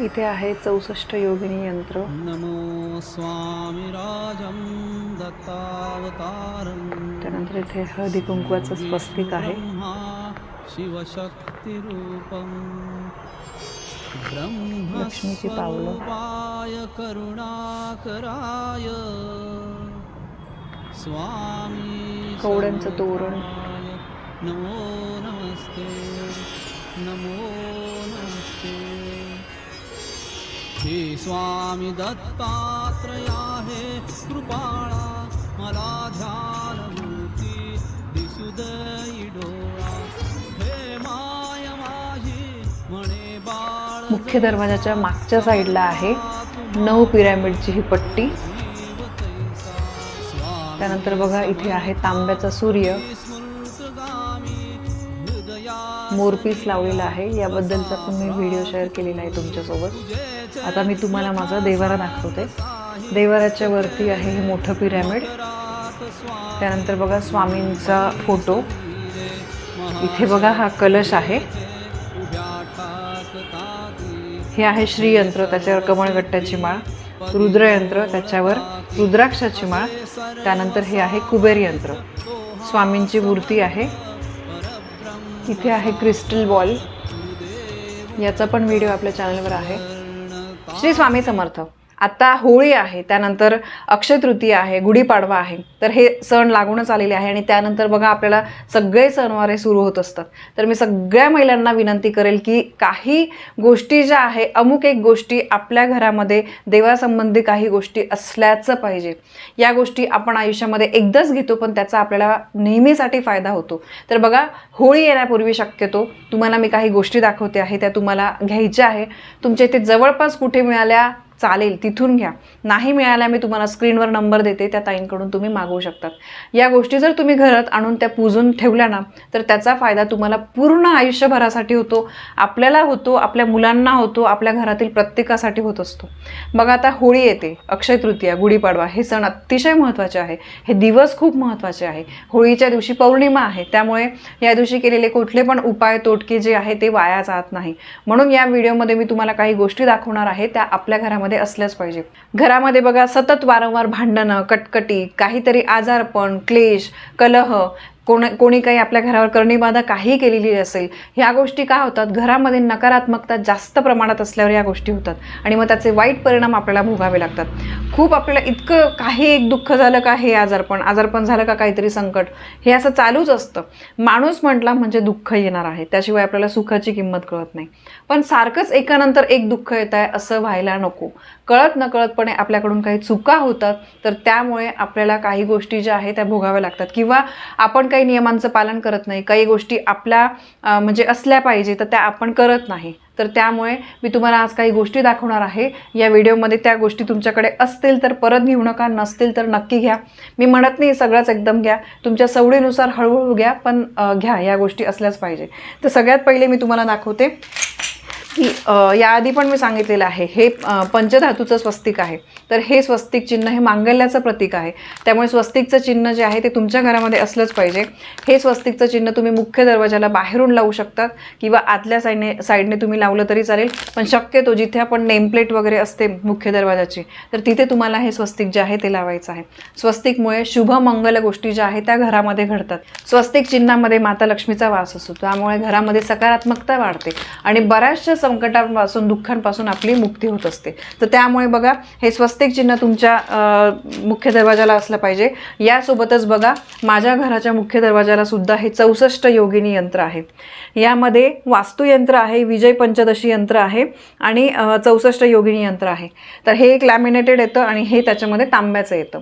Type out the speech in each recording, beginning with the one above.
इथे आहे चौसष्ट योगिनी यंत्र. नमो स्वामिराजं दत्तावतारं. त्यानंतर इथे हळदी कुंकवाचं स्वस्तिक आहे. ब्रह्मा शिवशक्तिरूपं. लक्ष्मीची पावलं. करुणाकराय. स्वामी कवड्यांचं तोरण. नमो नमस्ते. नमो नमस्ते. हे स्वामी दत्तात्रया हे कृपाळा मला ध्यानमूर्ती दिसू दई डोळा. हे माय माझी म्हणे बाळ मुख्य दरवाजाच्या मागच्या साईडला आहे नऊ पिरॅमिडची ही पट्टी. त्यानंतर बघा इथे आहे तांब्याचा सूर्य. मोरपीस लावलेला आहे. याबद्दलचा पण मी व्हिडिओ शेअर केलेला आहे तुमच्यासोबत. आता मी तुम्हाला माझा देवारा दाखवते. देवाराच्या वरती आहे हे मोठं पिरॅमिड. त्यानंतर बघा स्वामींचा फोटो. इथे बघा हा कलश आहे. हे आहे श्रीयंत्र त्याच्यावर कमळगट्ट्याची माळ. रुद्रयंत्र त्याच्यावर रुद्राक्षाची माळ. त्यानंतर हे आहे कुबेर यंत्र. स्वामींची मूर्ती आहे. इथे आहे क्रिस्टल बॉल. याचा पण व्हिडिओ आपल्या चॅनलवर आहे. श्री स्वामी समर्थ. आत्ता होळी आहे त्यानंतर अक्षय तृतीया आहे गुढीपाडवा आहे. तर हे सण लागूनच आलेले आहे आणि त्यानंतर बघा आपल्याला सगळे सणवारे सुरू होत असतात. तर मी सगळ्या महिलांना विनंती करेल की काही गोष्टी ज्या आहे अमुक एक गोष्टी आपल्या घरामध्ये देवासंबंधी काही गोष्टी असल्याचं पाहिजे. या गोष्टी आपण आयुष्यामध्ये एकदाच घेतो पण त्याचा आपल्याला नेहमीसाठी फायदा होतो. तर बघा होळी येण्यापूर्वी शक्यतो तुम्हाला मी काही गोष्टी दाखवते आहे त्या तुम्हाला घ्यायच्या आहे. तुमच्या इथे जवळपास कुठे मिळाल्या चालेल तिथून घ्या. नाही मिळाल्या मी तुम्हाला स्क्रीनवर नंबर देते त्या ताईंकडून तुम्ही मागवू शकतात. या गोष्टी जर तुम्ही घरात आणून त्या पूजून ठेवल्या ना तर त्याचा फायदा तुम्हाला पूर्ण आयुष्यभरासाठी होतो. आपल्याला होतो आपल्या मुलांना होतो आपल्या घरातील प्रत्येकासाठी होत असतो. बघा आता होळी येते अक्षय तृतीया गुढीपाडवा हे सण अतिशय महत्त्वाचे आहे. हे दिवस खूप महत्त्वाचे आहे. होळीच्या दिवशी पौर्णिमा आहे त्यामुळे या दिवशी केलेले कुठले पण उपाय तोटके जे आहे ते वाया जात नाही. म्हणून या व्हिडिओमध्ये मी तुम्हाला काही गोष्टी दाखवणार आहे त्या आपल्या घरामध्ये असल्याच पाहिजे. घरामध्ये बघा सतत वारंवार भांडणं कटकटी काहीतरी आजारपण क्लेश कलह कोण कोणी काही आपल्या घरावर करणीबाधा काही केलेली असेल ह्या गोष्टी काय होतात? घरामध्ये नकारात्मकता जास्त प्रमाणात असल्यावर या गोष्टी होतात. आणि मग त्याचे वाईट परिणाम आपल्याला भोगावे लागतात. खूप आपल्याला इतकं काही एक दुःख झालं का हे आजारपण आजारपण झालं का काहीतरी संकट हे असं चालूच असतं. माणूस म्हटला म्हणजे दुःख येणार आहे. त्याशिवाय आपल्याला सुखाची किंमत कळत नाही. पण सारखंच एकानंतर एक दुःख येत आहे असं व्हायला नको. कळत नकळतपणे आपल्याकडून काही चुका होतात तर त्यामुळे आपल्याला काही गोष्टी ज्या आहेत त्या भोगाव्या लागतात. किंवा आपण काही नियमांचं पालन करत नाही काही गोष्टी आपल्या म्हणजे असल्या पाहिजे तर त्या आपण करत नाही. तर त्यामुळे मी तुम्हाला आज काही गोष्टी दाखवणार आहे. या व्हिडिओमध्ये त्या गोष्टी तुमच्याकडे असतील तर परत घेऊ नका नसतील तर नक्की घ्या. मी म्हणत नाही सगळंच एकदम घ्या. तुमच्या सवडीनुसार हळूहळू घ्या पण घ्या या गोष्टी असल्याच पाहिजे. तर सगळ्यात पहिले मी तुम्हाला दाखवते. की याआधी पण मी सांगितलेलं आहे हे पंचधातूचं स्वस्तिक आहे. तर हे स्वस्तिक चिन्ह हे मांगल्याचं प्रतीक आहे. त्यामुळे स्वस्तिकचं चिन्ह जे आहे ते तुमच्या घरामध्ये असलंच पाहिजे. हे स्वस्तिकचं चिन्ह तुम्ही मुख्य दरवाजाला बाहेरून लावू शकतात किंवा आतल्या साईडने साईडने तुम्ही लावलं तरी चालेल. पण शक्यतो जिथे आपण नेमप्लेट वगैरे असते मुख्य दरवाजाची तर तिथे तुम्हाला हे स्वस्तिक जे आहे ते लावायचं आहे. स्वस्तिकमुळे शुभ मंगल गोष्टी ज्या आहेत त्या घरामध्ये घडतात. स्वस्तिक चिन्हामध्ये माता लक्ष्मीचा वास असतो. त्यामुळे घरामध्ये सकारात्मकता वाढते. आणि बऱ्याचशा संकटांपासून दुःखांपासून आपली मुक्ती होत असते. तर त्यामुळे बघा हे स्वस्तिक चिन्ह तुमच्या मुख्य दरवाजाला असलं पाहिजे. यासोबतच बघा माझ्या घराच्या मुख्य दरवाजाला सुद्धा हे चौसष्ट योगिनी यंत्र आहे. यामध्ये वास्तुयंत्र आहे विजय पंचदशी यंत्र आहे आणि चौसष्ट योगिनी यंत्र आहे. तर हे एक लॅमिनेटेड येतं आणि हे त्याच्यामध्ये तांब्याचं येतं.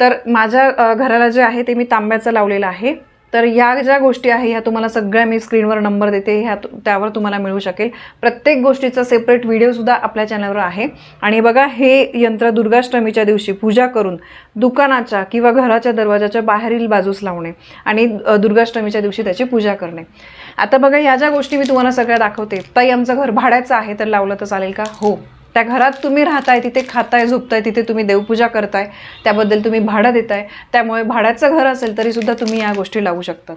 तर माझ्या घराला जे आहे ते मी तांब्याचं लावलेलं आहे. तर या ज्या गोष्टी आहे ह्या तुम्हाला सगळ्या मी स्क्रीनवर नंबर देते ह्या त्यावर तुम्हाला मिळू शकेल. प्रत्येक गोष्टीचा सेपरेट व्हिडिओसुद्धा आपल्या चॅनलवर आहे. आणि बघा हे यंत्र दुर्गाष्टमीच्या दिवशी पूजा करून दुकानाच्या किंवा घराच्या दरवाजाच्या बाहेरील बाजूस लावणे आणि दुर्गाष्टमीच्या दिवशी त्याची पूजा करणे. आता बघा ह्या ज्या गोष्टी मी तुम्हाला सगळ्या दाखवते ताई आमचं घर भाड्याचं आहे तर लावलं तर चालेल का? हो. त्या घरात तुम्ही राहताय तिथे खाताय झोपताय तिथे तुम्ही देवपूजा करताय त्याबद्दल तुम्ही भाडं देताय त्यामुळे भाड्याचं घर असेल तरीसुद्धा तुम्ही या गोष्टी लावू शकतात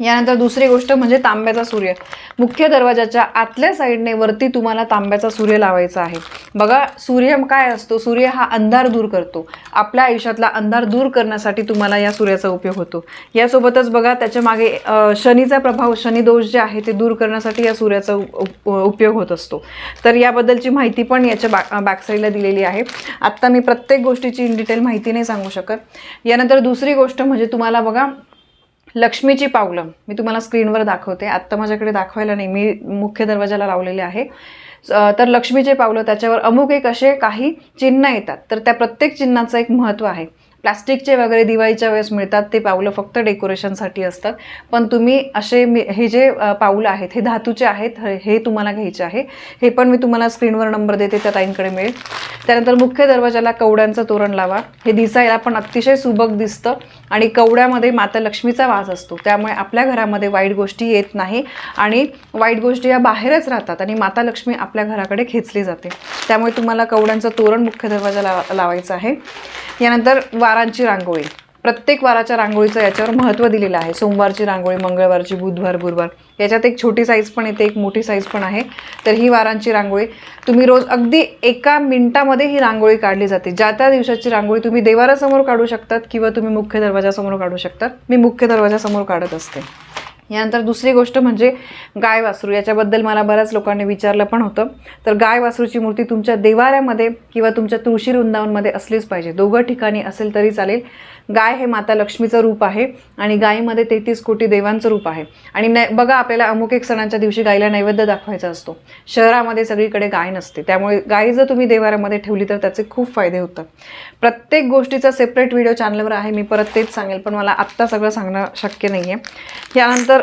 यानंतर दुसरी गोष्ट म्हणजे तांब्याचा सूर्य. मुख्य दरवाजाच्या आतल्या साईडने वरती तुम्हाला तांब्याचा सूर्य लावायचा आहे. बघा सूर्य काय असतो? सूर्य हा अंधार दूर करतो. आपल्या आयुष्यातला अंधार दूर करण्यासाठी तुम्हाला या सूर्याचा उपयोग होतो. यासोबतच बघा त्याच्यामागे शनीचा प्रभाव शनिदोष जे आहे ते दूर करण्यासाठी या सूर्याचा उप- उपयोग होत असतो. तर याबद्दलची माहिती पण याच्या बॅक बॅकसाईडला दिलेली आहे. आत्ता मी प्रत्येक गोष्टीची इन डिटेल माहिती नाही सांगू शकत. यानंतर दुसरी गोष्ट म्हणजे तुम्हाला बघा लक्ष्मीची पावलं. मी तुम्हाला स्क्रीनवर दाखवते. आत्ता माझ्याकडे दाखवायला नाही. मी मुख्य दरवाजाला लावलेले आहे. तर लक्ष्मीचे पावलं त्याच्यावर अमुक एक असे काही चिन्ह येतात. तर त्या प्रत्येक चिन्हाचं एक महत्त्व आहे. प्लास्टिकचे वगैरे दिवाळीच्या वेळेस मिळतात ते पावलं फक्त डेकोरेशनसाठी असतात. पण तुम्ही असे मी हे जे पाऊलं आहेत हे धातूचे आहेत हे- हे तुम्हाला घ्यायचे आहे. हे पण मी तुम्हाला स्क्रीनवर नंबर देते त्या ताईंकडे मिळेल. त्यानंतर मुख्य दरवाजाला कवड्यांचं तोरण लावा. हे दिसायला पण अतिशय सुबक दिसतं आणि कवड्यामध्ये माता लक्ष्मीचा वास असतो. त्यामुळे आपल्या घरामध्ये वाईट गोष्टी येत नाही आणि वाईट गोष्टी या बाहेरच राहतात आणि माता लक्ष्मी आपल्या घराकडे खेचली जाते. त्यामुळे तुम्हाला कवड्यांचं तोरण मुख्य दरवाजा लावा लावायचं आहे. यानंतर वारांची रांगोळी. प्रत्येक वाराच्या रांगोळीचं याच्यावर महत्त्व दिलेलं आहे. सोमवारची रांगोळी मंगळवारची बुधवार गुरुवार. याच्यात एक छोटी साईज पण येते एक मोठी साईज पण आहे. तर ही वारांची रांगोळी. तुम्ही रोज अगदी एका मिनटामध्ये ही रांगोळी काढली जाते. ज्या त्या दिवसाची रांगोळी तुम्ही देवारासमोर काढू शकतात किंवा तुम्ही मुख्य दरवाजासमोर काढू शकतात. मी मुख्य दरवाजासमोर काढत असते. यानंतर दुसरी गोष्ट म्हणजे गाय वासरू. याच्याबद्दल मला बऱ्याच लोकांनी विचारलं पण होतं. तर गाय वासरूची मूर्ती तुमच्या देवाऱ्यामध्ये किंवा तुमच्या तुळशी वृंदावनमध्ये असलीच पाहिजे. दोघं ठिकाणी असेल तरी चालेल. गाय हे माता लक्ष्मीचं रूप आहे आणि गायीमध्ये तेहतीस कोटी देवांचं रूप आहे. आणि नै बघा आपल्याला अमुक एक सणांच्या दिवशी गायीला नैवेद्य दाखवायचा असतो. शहरामध्ये सगळीकडे गाय नसते. त्यामुळे गाय जर तुम्ही देवाऱ्यामध्ये ठेवली तर त्याचे खूप फायदे होतात. प्रत्येक गोष्टीचा सेपरेट व्हिडिओ चॅनलवर आहे. मी परत तेच सांगेल पण मला आत्ता सगळं सांगणं शक्य नाही आहे यानंतर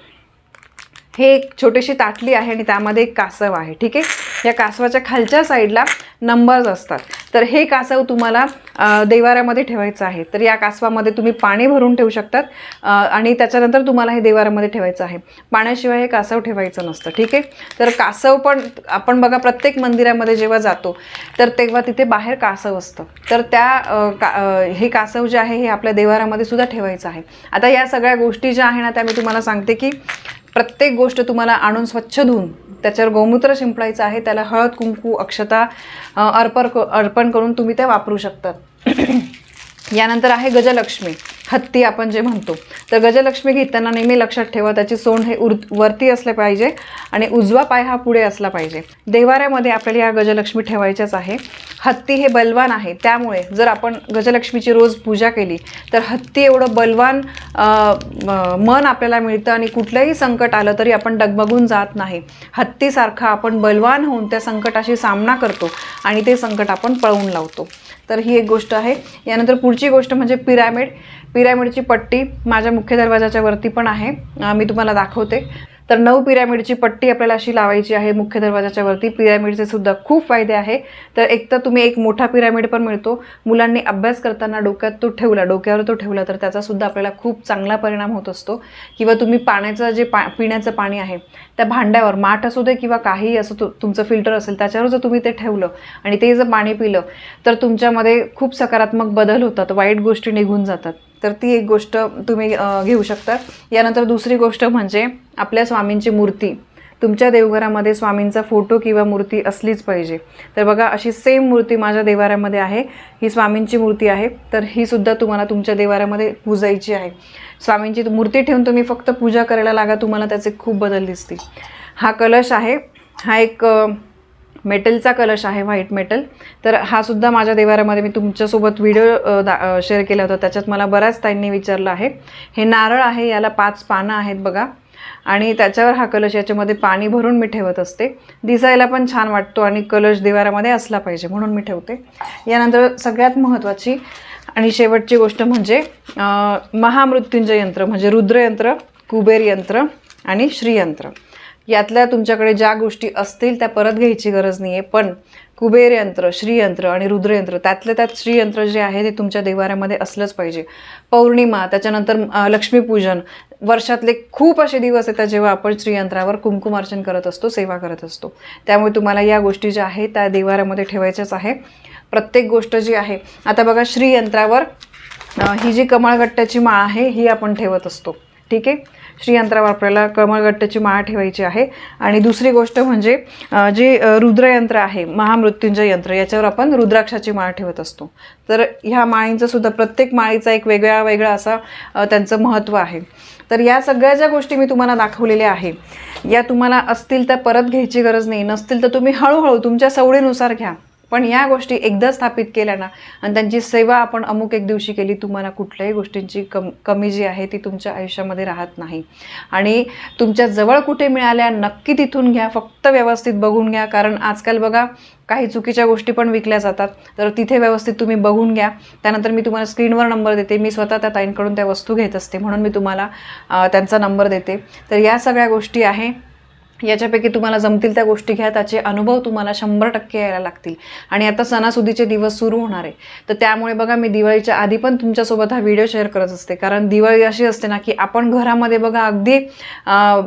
हे एक छोटीशी ताटली आहे आणि त्यामध्ये एक कासव आहे ठीक आहे? या कासवाच्या खालच्या साईडला नंबर्स असतात. तर हे कासव तुम्हाला देवाऱ्यामध्ये ठेवायचं आहे. तर या कासवामध्ये तुम्ही पाणी भरून ठेवू शकतात आणि त्याच्यानंतर तुम्हाला हे देवाऱ्यामध्ये ठेवायचं आहे. पाण्याशिवाय हे कासव ठेवायचं नसतं ठीक आहे? तर कासव पण आपण बघा प्रत्येक मंदिरामध्ये जेव्हा जातो तर तेव्हा तिथे बाहेर कासव असतं. तर त्या का हे कासव जे आहे हे आपल्या देवाऱ्यामध्ये सुद्धा ठेवायचं आहे. आता या सगळ्या गोष्टी ज्या आहे ना त्या मी तुम्हाला सांगते की प्रत्येक गोष्ट तुम्हाला आणून स्वच्छ धुवून त्याच्यावर गोमूत्र शिंपडायचं आहे त्याला हळद कुंकू अक्षता अर्पण क- अर्पण करून तुम्ही त्या वापरू शकतात. यानंतर आहे गजलक्ष्मी. हत्ती आपण जे म्हणतो. तर गजलक्ष्मी घेताना नेहमी लक्षात ठेवा त्याची सोंड हे उर वरती असले पाहिजे आणि उजवा पाय हा पुढे असला पाहिजे. देवाऱ्यामध्ये आपल्याला या गजलक्ष्मी ठेवायच्याच आहे. हत्ती हे बलवान आहे. त्यामुळे जर आपण गजलक्ष्मीची रोज पूजा केली तर हत्ती एवढं बलवान मन आपल्याला मिळतं आणि कुठलंही संकट आलं तरी आपण डगमगून जात नाही. हत्तीसारखा आपण बलवान होऊन त्या संकटाशी सामना करतो आणि ते संकट आपण पळवून लावतो. तर ही एक गोष्ट आहे. यानंतर पुढची गोष्ट म्हणजे पिरॅमिड. पिरॅमिडची पट्टी माझ्या मुख्य दरवाजाच्या वरती पण आहे. मी तुम्हाला दाखवते. तर नऊ पिरॅमिडची पट्टी आपल्याला अशी लावायची आहे मुख्य दरवाजाच्या वरती. पिरॅमिडचे सुद्धा खूप फायदे आहे. तर एक तर तुम्ही एक मोठा पिरॅमिड पण मिळतो. मुलांनी अभ्यास करताना डोक्यात तो ठेवला डोक्यावर तो ठेवला तर त्याचा सुद्धा आपल्याला खूप चांगला परिणाम होत असतो. किंवा तुम्ही पाण्याचं जे पा पिण्याचं पाणी आहे त्या भांड्यावर माठ असू दे किंवा काही असं तु तुमचं फिल्टर असेल त्याच्यावर जर तुम्ही ते ठेवलं आणि ते जर पाणी पिलं तर तुमच्यामध्ये खूप सकारात्मक बदल होतात वाईट गोष्टी निघून जातात. तर ती एक गोष्ट तुम्ही घेऊ शकता. यानंतर दुसरी गोष्ट म्हणजे आपल्या स्वामींची मूर्ती. तुमच्या देवघरामध्ये स्वामींचा फोटो किंवा मूर्ती असलीच पाहिजे. तर बघा अशी सेम मूर्ती माझ्या देवाऱ्यामध्ये आहे. ही स्वामींची मूर्ती आहे. तर ही सुद्धा तुम्हाला तुमच्या देवाऱ्यामध्ये पूजायची आहे. स्वामींची मूर्ती ठेवून तुम्ही फक्त पूजा करायला लागा तुम्हाला त्याचे खूप बदल दिसतील. हा कलश आहे. हा एक मेटलचा कलश आहे व्हाईट मेटल तर हा सुद्धा माझ्या देवारामध्ये मी तुमच्यासोबत व्हिडिओ दा शेअर केला होता. त्याच्यात मला बऱ्याच ताईंनी विचारलं आहे. हे नारळ आहे याला पाच पानं आहेत बघा. आणि त्याच्यावर हा कलश याच्यामध्ये पाणी भरून मी ठेवत असते. दिसायला पण छान वाटतो आणि कलश देवारामध्ये असला पाहिजे म्हणून मी ठेवते. यानंतर सगळ्यात महत्त्वाची आणि शेवटची गोष्ट म्हणजे महामृत्युंजय यंत्र म्हणजे रुद्रयंत्र कुबेर यंत्र आणि श्रीयंत्र यातल्या तुमच्याकडे ज्या गोष्टी असतील त्या परत घ्यायची गरज नाही आहे पण कुबेर यंत्र श्रीयंत्र आणि रुद्रयंत्र त्यातल्या त्यात श्रीयंत्र जे आहे ते तुमच्या देवाऱ्यामध्ये असलंच पाहिजे. पौर्णिमा त्याच्यानंतर लक्ष्मीपूजन वर्षातले खूप असे दिवस येतात जेव्हा आपण श्रीयंत्रावर कुंकुमार्चन करत असतो सेवा करत असतो. त्यामुळे तुम्हाला या गोष्टी ज्या आहेत त्या देवाऱ्यामध्ये ठेवायच्याच आहे. प्रत्येक गोष्ट जी आहे आता बघा श्रीयंत्रावर ही जी कमळगट्ट्याची माळ आहे ही आपण ठेवत असतो. ठीक आहे? श्रीयंत्रावर आपल्याला कमळगट्ट्याची माळ ठेवायची आहे. आणि दुसरी गोष्ट म्हणजे जे रुद्रयंत्र आहे महामृत्युंजय यंत्र याच्यावर आपण रुद्राक्षाची माळ ठेवत असतो. तर ह्या माळींचं सुद्धा प्रत्येक माळीचा एक वेगळा वेगळा असा त्यांचं महत्त्व आहे. तर या सगळ्या ज्या गोष्टी मी तुम्हाला दाखवलेल्या आहे या तुम्हाला असतील तर परत घ्यायची गरज नाही नसतील तर तुम्ही हळूहळू तुमच्या सवडीनुसार घ्या. पण या गोष्टी एकदा स्थापित केल्या ना आणि त्यांची सेवा आपण अमुक एक दिवशी केली तुम्हाला कुठल्याही गोष्टींची कम कमी जी आहे ती तुमच्या आयुष्यामध्ये राहत नाही. आणि तुमच्या जवळ कुठे मिळाल्या नक्की तिथून घ्या फक्त व्यवस्थित बघून घ्या. कारण आजकाल बघा काही चुकीच्या गोष्टी पण विकल्या जातात. तर तिथे व्यवस्थित तुम्ही बघून घ्या. त्यानंतर मी तुम्हाला स्क्रीनवर नंबर देते. मी स्वतः त्या ताईंकडून त्या वस्तू घेत असते म्हणून मी तुम्हाला त्यांचा नंबर देते. तर या सगळ्या गोष्टी आहे. याच्यापैकी तुम्हाला जमतील त्या गोष्टी घ्या त्याचे अनुभव तुम्हाला शंभर टक्के यायला लागतील. आणि आता सणासुदीचे दिवस सुरू होणार आहे. तर त्यामुळे बघा मी दिवाळीच्या आधी पण तुमच्यासोबत हा व्हिडिओ शेअर करत असते. कारण दिवाळी अशी असते ना की आपण घरामध्ये बघा अगदी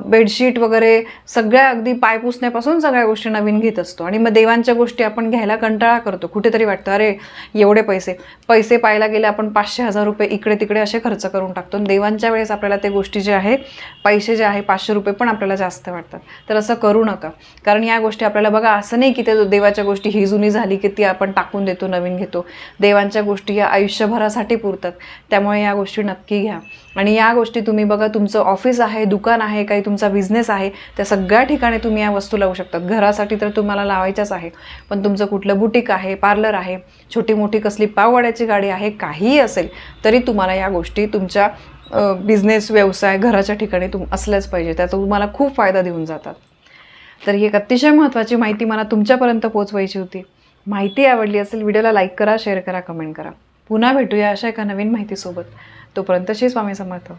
बेडशीट वगैरे सगळ्या अगदी पाय पुसण्यापासून सगळ्या गोष्टी नवीन घेत असतो. आणि मग देवांच्या गोष्टी आपण घ्यायला कंटाळा करतो. कुठेतरी वाटतं अरे एवढे पैसे. पैसे पाहायला गेले आपण पाचशे हजार रुपये इकडे तिकडे असे खर्च करून टाकतो. आणि देवांच्या वेळेस आपल्याला ते गोष्टी जे आहे पैसे जे आहे पाचशे रुपये पण आपल्याला जास्त वाटतात. तर असं करू नका. कारण या गोष्टी आपल्याला बघा असं नाही की ते देवाच्या गोष्टी ही जुनी झाली की ती आपण टाकून देतो नवीन घेतो. देवांच्या गोष्टी या आयुष्यभरासाठी पुरतात. त्यामुळे या गोष्टी नक्की घ्या. आणि या गोष्टी तुम्ही बघा तुमचं ऑफिस आहे दुकान आहे काही तुमचा बिझनेस आहे त्या सगळ्या ठिकाणी तुम्ही या वस्तू लावू शकतात. घरासाठी तर तुम्हाला लावायच्याच आहे पण तुमचं कुठलं बुटीक आहे पार्लर आहे छोटी मोठी कसली पाववाड्याची गाडी आहे काहीही असेल तरी तुम्हाला या गोष्टी तुमच्या बिझनेस व्यवसाय घराच्या ठिकाणी तुम असल्याच पाहिजे. त्याचा तुम्हाला खूप फायदा देऊन जातात. तर ही एक अतिशय महत्त्वाची माहिती मला तुमच्यापर्यंत पोहोचवायची होती. माहिती आवडली असेल व्हिडिओला लाईक करा शेअर करा कमेंट करा. पुन्हा भेटूया अशा एका नवीन माहितीसोबत. तोपर्यंत श्री स्वामी समर्थ.